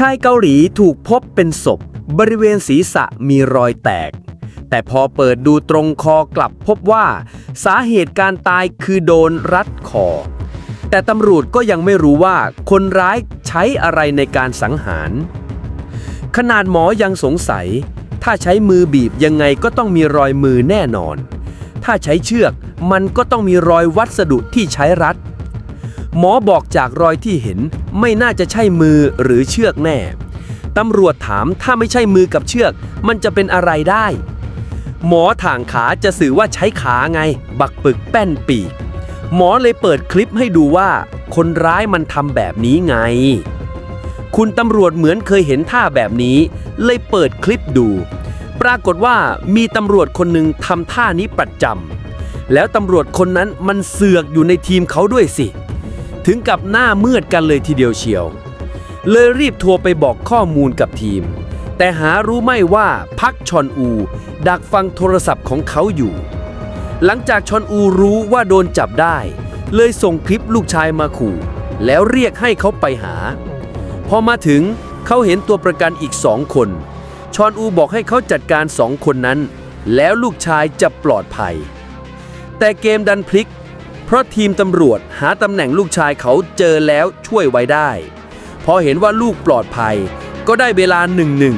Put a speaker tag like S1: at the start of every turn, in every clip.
S1: ชายเกาหลีถูกพบเป็นศพ บริเวณศีรษะมีรอยแตก แต่พอเปิดดูตรงคอกลับพบว่า สาเหตุการตายคือโดนรัดคอ แต่ตำรวจก็ยังไม่รู้ว่าคนร้ายใช้อะไรในการสังหาร ขนาดหมอยังสงสัย ถ้าใช้มือบีบยังไงก็ต้องมีรอยมือแน่นอน ถ้าใช้เชือกมันก็ต้องมีรอยวัสดุที่ใช้รัด หมอบอกจากรอยที่เห็นไม่น่าจะใช่มือหรือเชือกแน่ ตำรวจถามถ้าไม่ใช่มือกับเชือก มันจะเป็นอะไรได้ หมอถ่างขาจะสื่อว่าใช้ขาไง บักปึกแป้นปีก หมอเลยเปิดคลิปให้ดูว่า คนร้ายมันทำแบบนี้ไง คุณตำรวจเหมือนเคยเห็นท่าแบบนี้ เลยเปิดคลิปดู ปรากฏว่ามีตำรวจคนหนึ่งทำท่านี้ประจำแล้วตำรวจคนนั้นมันเสือกอยู่ในทีมเขาด้วยสิ ถึงกับหน้ามืดกันเลยทีเดียวเชียว เลยรีบโทรไปบอกข้อมูลกับทีม แต่หารู้ไม่ว่าพักชอนอู ดักฟังโทรศัพท์ของเขาอยู่ หลังจากชอนอูรู้ว่าโดนจับได้ เลยส่งคลิปลูกชายมาขู่ แล้วเรียกให้เขาไปหา พอมาถึงเขาเห็นตัวประกันอีกสองคน ชอนอูบอกให้เขาจัดการสองคนนั้น แล้วลูกชายจะปลอดภัย แต่เกมดันพลิก ราะทีมตำรวจหาตำแหน่งลูกชายเขาเจอแล้วช่วยไว้ได้ พอเห็นว่าลูกปลอดภัย ก็ได้เวลาหนึ่งหนึ่ง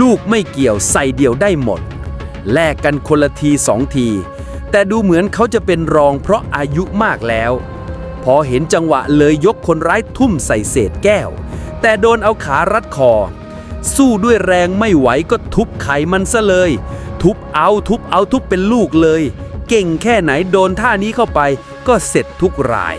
S1: ลูกไม่เกี่ยวใส่เดียวได้หมด แลกกันคนละทีสองที แต่ดูเหมือนเขาจะเป็นรองเพราะอายุมากแล้ว พอเห็นจังหวะเลยยกคนร้ายทุ่มใส่เศษแก้ว แต่โดนเอาขารัดคอ สู้ด้วยแรงไม่ไหวก็ทุบไขมันซะเลย ทุบเอาทุบเอาทุบเป็นลูกเลย เก่งแค่ไหนโดนท่านี้เข้าไปก็เสร็จทุกราย